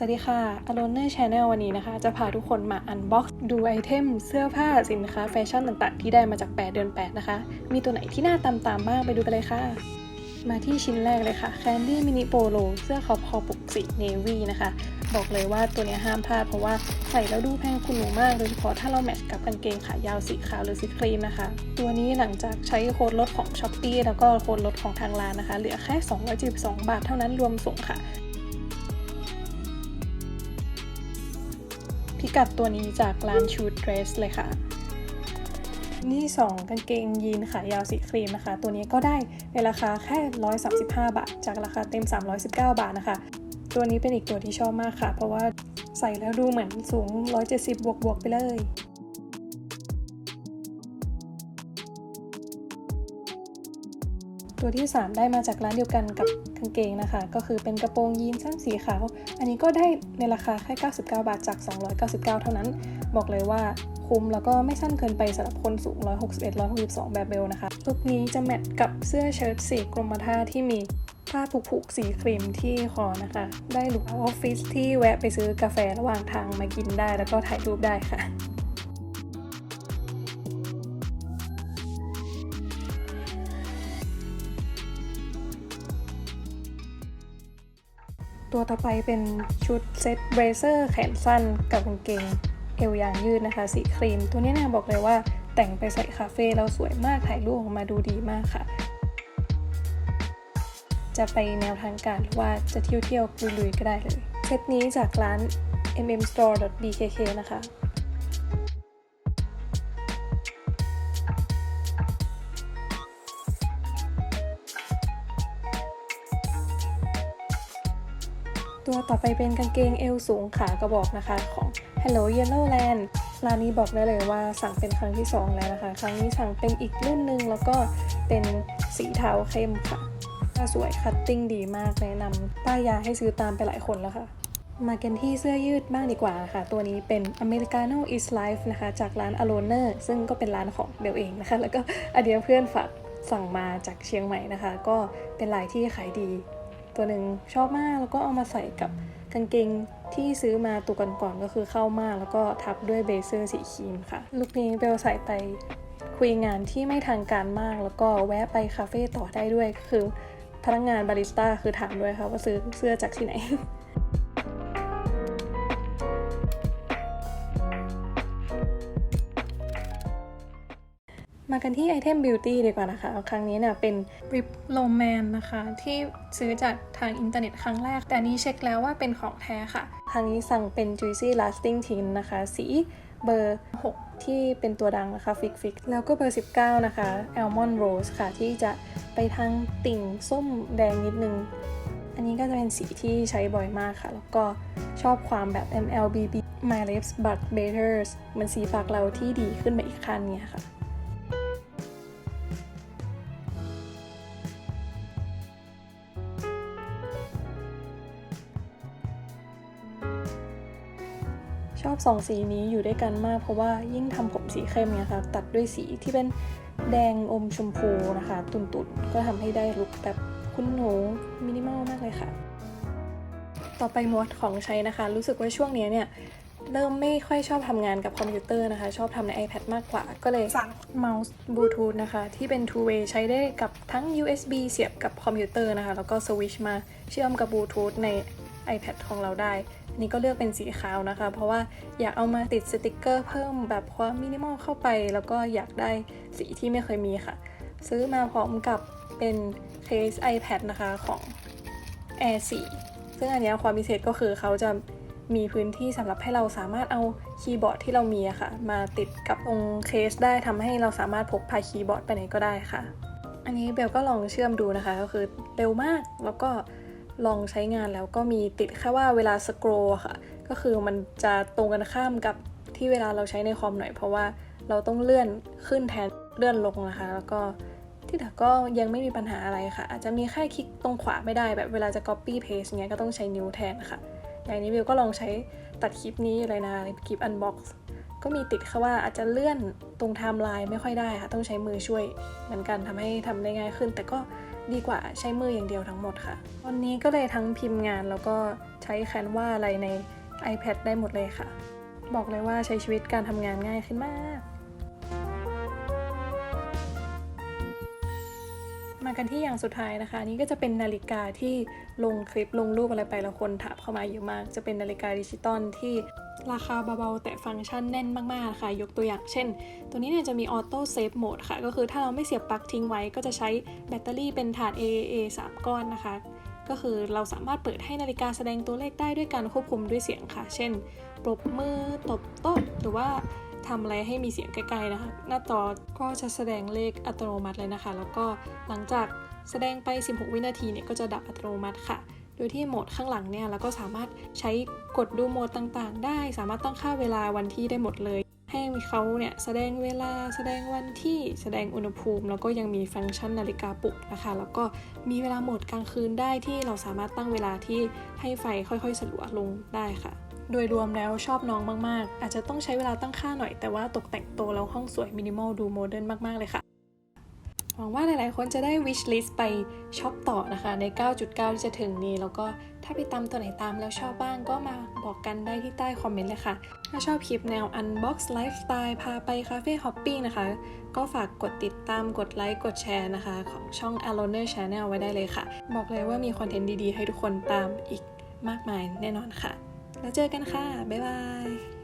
สวัสดีค่ะ a l o n e r Channel วันนี้นะคะ จะพาทุกคนมาอันบ็อกซ์ดูไอเทมเสื้อผ้าสินค้าแฟชั่นต่างๆ ที่ได้มาจาก 8 เดือน 8 นะคะ มีตัวไหนที่น่าตามตามๆบ้างไปดูกันเลยค่ะ มาที่ชิ้นแรกเลยค่ะ Candy Mini Polo เสื้อคอคอปกสี Navy นะคะ บอกเลยว่าตัวนี้ห้ามพลาดเพราะว่าใส่แล้วดูแพงคุณหนูมาก โดยเฉพาะถ้าเราแมทช์กับกางเกงขายาวสีขาวหรือสีครีมนะคะ ตัวนี้หลังจากใช้โค้ดลดของ s h อ p e e แล้วก็โค้ดลดของทางร้านนะคะ เหลือแค่ 272 บาทเท่านั้นรวมส่งค่ะ พิกัดตัวนี้จากร้านชูดเดรสเลยค่ะ นี่ 2 กางเกงยีนขายาวสีครีมนะคะ ตัวนี้ก็ได้ในราคาแค่ 135 บาท จากราคาเต็ม 319 บาทนะคะ ตัวนี้เป็นอีกตัวที่ชอบมากค่ะ เพราะว่าใส่แล้วดูเหมือนสูง 170 บวกบวกไปเลยตัวที่ 3 ได้มาจากร้านเดียวกันกับ กางเกงนะคะ ก็คือเป็นกระโปรงยีนสั้นสีขาว อันนี้ก็ได้ในราคาแค่ 99 บาทจาก 299 เท่านั้น บอกเลยว่าคุ้มแล้วก็ไม่สั้นเกินไปสำหรับคนสูง 161 162 แบบเบลนะคะ ลุคนี้จะแมทกับเสื้อเชิ้ตสีกรมท่าที่มีผ้าผูกๆสีครีมที่คอนะคะ ได้ลุคออฟฟิศที่แวะไปซื้อกาแฟระหว่างทางมากินได้ แล้วก็ถ่ายรูปได้ค่ะ ตัวต่อไปเป็นชุดเซ็ตเบรเซอร์แขนสั้นกับกางเกงเอวยางยืดนะคะ สีครีม ตัวนี้เนี่ยบอกเลยว่าแต่งไปใส่คาเฟ่เราสวยมากถ่ายรูปออกมาดูดีมากค่ะ จะไปแนวทางการหรือว่าจะเที่ยวเที่ยวลุยๆก็ได้เลย เซตนี้จากร้าน mmstore.bkk นะคะ ตัวต่อไปเป็นกางเกงเอวสูงขากระบอกนะคะของ Hello Yellowland ร้านนี้บอกได้เลยว่าสั่งเป็นครั้งที่ 2 แล้วนะคะ ครั้งนี้สั่งเป็นอีกรุ่นหนึ่งแล้วก็เป็นสีเทาเข้มค่ะสวยคัตติ้งดีมากแนะนำป้ายยาให้ซื้อตามไปหลายคนแล้วค่ะ มากันที่เสื้อยืดบ้างดีกว่าค่ะ ตัวนี้เป็น Americano is Life นะคะ จากร้าน Aloner ซึ่งก็เป็นร้านของเบลเองนะคะ แล้วก็อันเดียเพื่อนฝากสั่งมาจากเชียงใหม่นะคะ ก็เป็นลายที่ขายดี ตัวหนึ่งชอบมากแล้วก็เอามาใส่กับกางเกงที่ซื้อมาตัวก่อนๆก็คือเข้ามากแล้วก็ทับด้วยเบเซอร์สีครีมค่ะ ลุคนี้เบลใส่ไปคุยงานที่ไม่ทางการมาก แล้วก็แวะไปคาเฟ่ต่อได้ด้วยคือพนักงานบาริสต้าคือถามด้วยค่ะว่าซื้อเสื้อจากที่ไหน มากันที่ไอเทมบิวตี้ดีกว่านะคะ ครั้งนี้เนี่ยเป็น Rip Roman นะคะ ที่ซื้อจากทางอินเทอร์เน็ตครั้งแรก แต่นี้เช็คแล้วว่าเป็นของแท้ค่ะครั้งนี้สั่งเป็น Juicy Lasting Tint นะคะ สีเบอร์ 6 ที่เป็นตัวดังนะคะฟิกฟิกแล้วก็เบอร์ 19 นะคะ Almond Rose ค่ะ ที่จะไปทางติ่งส้มแดงนิดนึง อันนี้ก็จะเป็นสีที่ใช้บ่อยมากค่ะ แล้วก็ชอบความแบบ MLBB My Lips But Better เหมือนสีปากเราที่ดีขึ้นไปอีกขั้นเนี่ยค่ะ ชอบสองสีนี้อยู่ด้วยกันมาก เพราะว่ายิ่งทำผมสีเข้มเนี่ยค่ะตัดด้วยสีที่เป็นแดงอมชมพูนะคะ ตุ่นๆ ก็ทำให้ได้ลุคแบบคุณหนูมินิมอลมากเลยค่ะ ต่อไปมวดของใช้นะคะ รู้สึกว่าช่วงนี้เนี่ยเริ่มไม่ค่อยชอบทำงานกับคอมพิวเตอร์นะคะ ชอบทำใน iPad มากกว่า ก็เลยสั่งเมาส์บลูทูธนะคะ ที่เป็น two way ใช้ได้กับทั้ง USB เสียบกับคอมพิวเตอร์นะคะ แล้วก็สวิชมาเชื่อมกับบลูทูธใน iPad ของเราได้ นนี้ก็เลือกเป็นสีขาวนะคะ เพราะว่าอยากเอามาติดสติกเกอร์เพิ่มแบบความมินิมอลเข้าไป แล้วก็อยากได้สีที่ไม่เคยมีค่ะ ซื้อมาพร้อมกับเป็นเคส iPad นะคะของ Air 4ซึ่งอันนี้ความพิเศษก็คือเขาจะมีพื้นที่สำหรับให้เราสามารถเอาคีย์บอร์ดที่เรามีอะค่ะ มาติดกับตรงเคสได้ทำให้เราสามารถพกพาคีย์บอร์ดไปไหนก็ได้ค่ะ อันนี้เบลก็ลองเชื่อมดูนะคะ ก็คือเร็วมากแล้วก็ ลองใช้งานแล้วก็มีติดแค่ว่าเวลาสครอค่ะ ก็คือมันจะตรงกันข้ามกับที่เวลาเราใช้ในคอมหน่อย เพราะว่าเราต้องเลื่อนขึ้นแทนเลื่อนลงนะคะ แล้วก็ที่เหลือก็ยังไม่มีปัญหาอะไรค่ะ อาจจะมีแค่คลิกตรงขวาไม่ได้แบบเวลาจะ copy paste เงี้ยก็ต้องใช้นิ้วแทนค่ะ อย่างนี้วิวก็ลองใช้ตัดคลิปนี้อยู่เลยนะคลิป unbox ก็มีติดค่ะว่าอาจจะเลื่อนตรงไทม์ไลน์ไม่ค่อยได้ค่ะ ต้องใช้มือช่วยเหมือนกันทำให้ทำได้ง่ายขึ้น แต่ก็ ดีกว่าใช้มืออย่างเดียวทั้งหมดค่ะ ตอนนี้ก็เลยทั้งพิมพ์งานแล้วก็ใช้แคนวาอะไรใน iPad ได้หมดเลยค่ะ บอกเลยว่าใช้ชีวิตการทำงานง่ายขึ้นมาก มากันที่อย่างสุดท้ายนะคะ นี่ก็จะเป็นนาฬิกาที่ลงคลิปลงรูปอะไรไปแล้วคนถามเข้ามาเยอะมาก จะเป็นนาฬิกาดิจิตอลที่ราคาเบาๆ แต่ฟังก์ชันแน่นมากๆค่ะยกตัวอย่างเช่น ตัวนี้เนี่ยจะมีออโต้เซฟโหมดค่ะ ก็คือถ้าเราไม่เสียบปลั๊กทิ้งไว้ ก็จะใช้แบตเตอรี่เป็นถาด AAA 3 ก้อนนะคะ ก็คือเราสามารถเปิดให้นาฬิกาแสดงตัวเลขได้ด้วยการควบคุมด้วยเสียงค่ะ เช่นปรบมือตบโต๊ะหรือว่า ทำอะไรให้มีเสียงใกล้ๆนะคะ หน้าจอก็จะแสดงเลขอัตโนมัติเลยนะคะ แล้วก็หลังจากแสดงไป 16 วินาทีเนี่ยก็จะดับอัตโนมัติค่ะ โดยที่โหมดข้างหลังเนี่ยเราก็สามารถใช้กดดูโหมดต่างๆ ได้ สามารถตั้งค่าเวลาวันที่ได้หมดเลย ให้เขาเนี่ยแสดงเวลาแสดงวันที่แสดงอุณหภูมิ แล้วก็ยังมีฟังก์ชันนาฬิกาปลุกนะคะ แล้วก็มีเวลาโหมดกลางคืนได้ที่เราสามารถตั้งเวลาที่ให้ไฟค่อยๆสลัวลงได้ค่ะ โดยรวมแล้วชอบน้องมาก ๆ อาจจะต้องใช้เวลาตั้งค่าหน่อยแต่ว่าตกแต่งโตแล้วห้องสวยมินิมอลดูโมเดิร์นมาก ๆ เลยค่ะ หวังว่าหลาย ๆ คนจะได้ wish list ไปช็อปต่อนะคะ ใน 9.9 ที่จะถึงนี้ แล้วก็ถ้าไปตามตัวไหนตามแล้วชอบบ้างก็มาบอกกันได้ที่ใต้คอมเมนต์เลยค่ะ ถ้าชอบคลิปแนว unbox lifestyle พาไปคาเฟ่ฮอปปิ้งนะคะ ก็ฝากกดติดตามกดไลค์กดแชร์นะคะ ของช่อง Aloner Channel ไว้ได้เลยค่ะ บอกเลยว่ามีคอนเทนต์ดี ๆ ให้ทุกคนตามอีกมากมายแน่นอนค่ะ แล้วเจอกันค่ะ บ๊ายบาย